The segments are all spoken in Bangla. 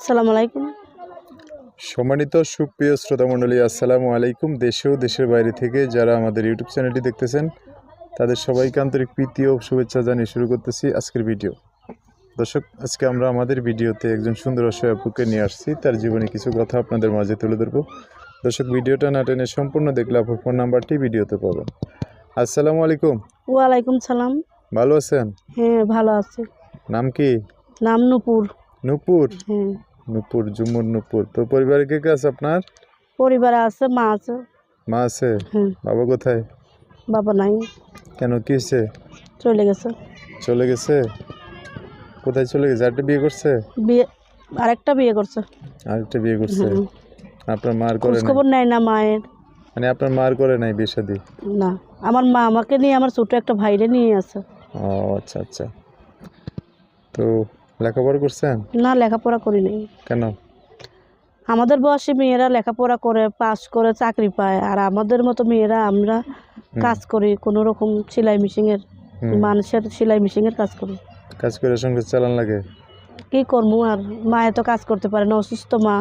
আসসালামু আলাইকুম। সম্মানিত সুপ্রিয় শ্রোতামণ্ডলী আসসালামু আলাইকুম। দেশে ও দেশের বাইরে থেকে যারা আমাদের ইউটিউব চ্যানেলটি দেখতেছেন তাদের সবাইকে আন্তরিক প্রীতি ও শুভেচ্ছা জানিয়ে শুরু করতেছি আজকের ভিডিও। দর্শক আজকে আমরা আমাদের ভিডিওতে একজন সুন্দর অসহায় আপুকে নিয়ে আসছি। তার জীবনে কিছু কথা আপনাদের মাঝে তুলে ধরবো। দর্শক ভিডিওটা না টেনে সম্পূর্ণ দেখলে আপুর ফোন নাম্বারটি ভিডিওতে পাবেন। আসসালামু আলাইকুম। ওয়ালাইকুম সালাম। ভালো আছেন? হ্যাঁ ভালো আছি। নাম কি? নাম নুপুর। নূপুর? হ্যাঁ। নূপুর জুমুর নূপুর। তো পরিবারে কে কে আছে আপনার? পরিবারে আছে মা আছে। মা আছে? হ্যাঁ। বাবা কোথায়? বাবা নাই। কেন কি হয়েছে? চলে গেছে। চলে গেছে? কোথায় চলে গেছে? একটা বিয়ে করছে? বিয়ে আরেকটা বিয়ে করছে। আরেকটা বিয়ে করছে? আপনার মার করে নাই? খবর নেয় না মায়ের। মানে আপনার মার করে নাই বিয়ে শাদি? না। আমার মা আমাকে নিয়ে আমার ছোট একটা ভাইরে নিয়ে আছে। ও আচ্ছা আচ্ছা। তো লেখাপড়া করছেন? না লেখাপড়া করি নাই। কেন? আমাদের বয়সী মেয়েরা লেখাপড়া করে পাস করে চাকরি পায়। আর আমাদের মতো মেয়েরা আমরা কাজ করি কোনো রকম সেলাই মেশিনের মানুষের সেলাই মেশিনের কাজ করি। কাজ করে সঙ্গে চালান লাগে? কি করব আর? মায়ে তো কাজ করতে পারে না অসুস্থ মা।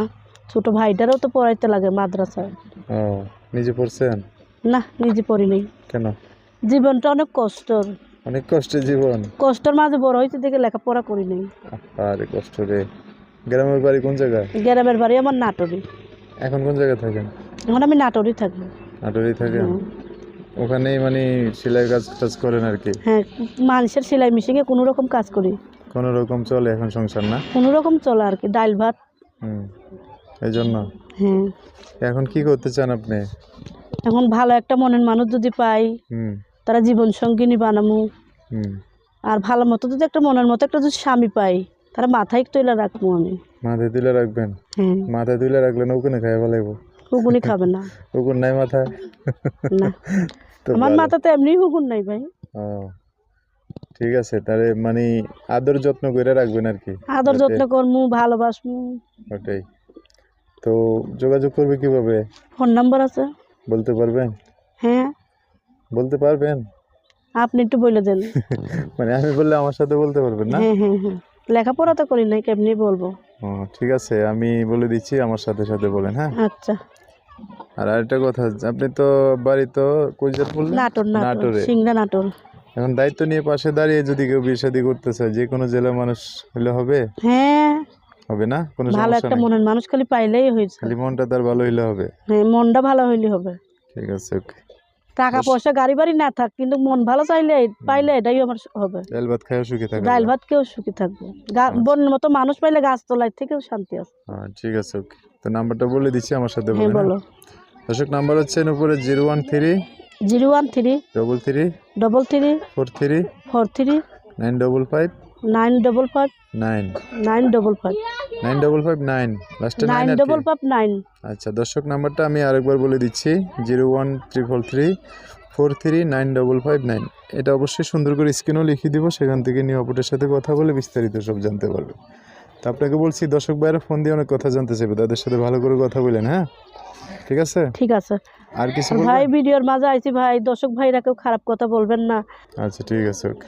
ছোট ভাইটারও তো পড়াইতে লাগে মাদ্রাসায়। ও নিজে পড়ছেন? না নিজে পড়ি নেই। কেন? জীবনটা অনেক কষ্টর। অনেক কষ্টের জীবন। কষ্টের মাঝে বড় হয়েছে দেখে লেখাপড়া করি নেই। আরে কষ্ট রে। গ্রামের বাড়ি কোন জায়গায় গ্রামের বাড়ি আমার নাটোরি। এখন কোন জায়গায় থাকেন? এখন আমি নাটোরি থাকি। নাটোরেই থাকেন? হুম। ওখানেই মানে সেলাই কাজ টাজ করেন আর কি? হ্যাঁ মানুষের সেলাই মেশিনে কোনো রকম কাজ করি। কোনো রকম চলে এখন সংসার না? কোনো রকম চলে আর কি ডাল ভাত। হুম এই জন্য হ্যাঁ। এখন কি করতে চান আপনি? এখন ভালো একটা মনের মানুষ যদি পাই। হুম। তারা জীবন সঙ্গিনী বানামু। হুম। আর ভালো মতো যদি একটা মনের মতো একটা যদি স্বামী পাই তারা মাথায় তুলে রাখব আমি। মাথায় তুলে রাখবেন? হ্যাঁ। মাথায় তুলে রাখলে নৌকনে খাই ফেলাইব? হুকুনি খাবে না। কুকুর নাই মাথায়? না। আমার। মাথাতে এমনি হুকুন নাই ভাই। ঠিক আছে তাহলে মানে আদর যত্ন করে রাখবেন আর কি। আদর যত্ন করমু ভালোবাসমু। ওটাই। তো যোগাযোগ করবে কীভাবে? ফোন নাম্বার আছে। বলতে পারবেন? হ্যাঁ। বলতে পারবেন? আপনি একটু বলে দেন। মানে আমি বললে আমার সাথে বলতে পারবেন না? হ্যাঁ হ্যাঁ হ্যাঁ। লেখাপড়া তো করি নাই কেমনি বলব? ও ঠিক আছে আমি বলে দিচ্ছি আমার সাথে সাথে বলেন হ্যাঁ? আচ্ছা। আর আরেকটা কথা আপনি তো বাড়ি তো কৈজাত বললেন নাটোর নাটোর সিংড়া নাটোর। এখন দায়িত্ব নিয়ে পাশে দাঁড়িয়ে যদি কেউ বিয়ে শাদী করতে চায় যে কোনো জেলার মানুষ হলে হবে? হ্যাঁ। হবে না? কোনো ভালো একটা মনের মানুষ খালি পাইলেই হয়েছে। খালি মনটা তার ভালো হইলে হবে। হ্যাঁ মনটা ভালো হইলে হবে। ঠিক আছে ওকে। টাকা পয়সা গাড়ি বাড়ি না থাক কিন্তু মন ভালো চাইলে পাইলে এটাই আমার হবে। ডাল ভাত খাইও সুখে থাকা ডাল ভাত কেউ সুখী থাকবে। গা- বনের মতো মানুষ পাইলে গাছ তলায় থেকেও শান্তি আছে। হ্যাঁ ঠিক আছে ওকে। তো নাম্বারটা বলে দিচ্ছি আমার সাথে হ্যাঁ বলেন বলো। দর্শক নাম্বার হচ্ছে এর উপরে zero one three zero one three double three double three four three four three nine double five nine double five nine. Nine double five. Nine double five nine. লাস্টে নাইন ডবল ফাইভ নাইন। আচ্ছা দর্শক নাম্বারটা আমি আরেকবার বলে দিচ্ছি zero one triple three four three nine double five nine. এটা অবশ্যই সুন্দর করে স্ক্রিনও লিখিয়ে দিব সেখান থেকে নিয়ে অপরের সাথে কথা বলে বিস্তারিত সব জানতে পারবে। তো আপনাকে বলছি দর্শক ভাইয়েরা ফোন দিয়ে অনেক কথা জানতে চাইবে তাদের সাথে ভালো করে কথা বলেন হ্যাঁ? ঠিক আছে? ঠিক আছে। আর কিছু ভাই ভিডিওর মাঝে আইছি ভাই দর্শক ভাইরা কেউ খারাপ কথা বলবেন না। আচ্ছা ঠিক আছে ওকে।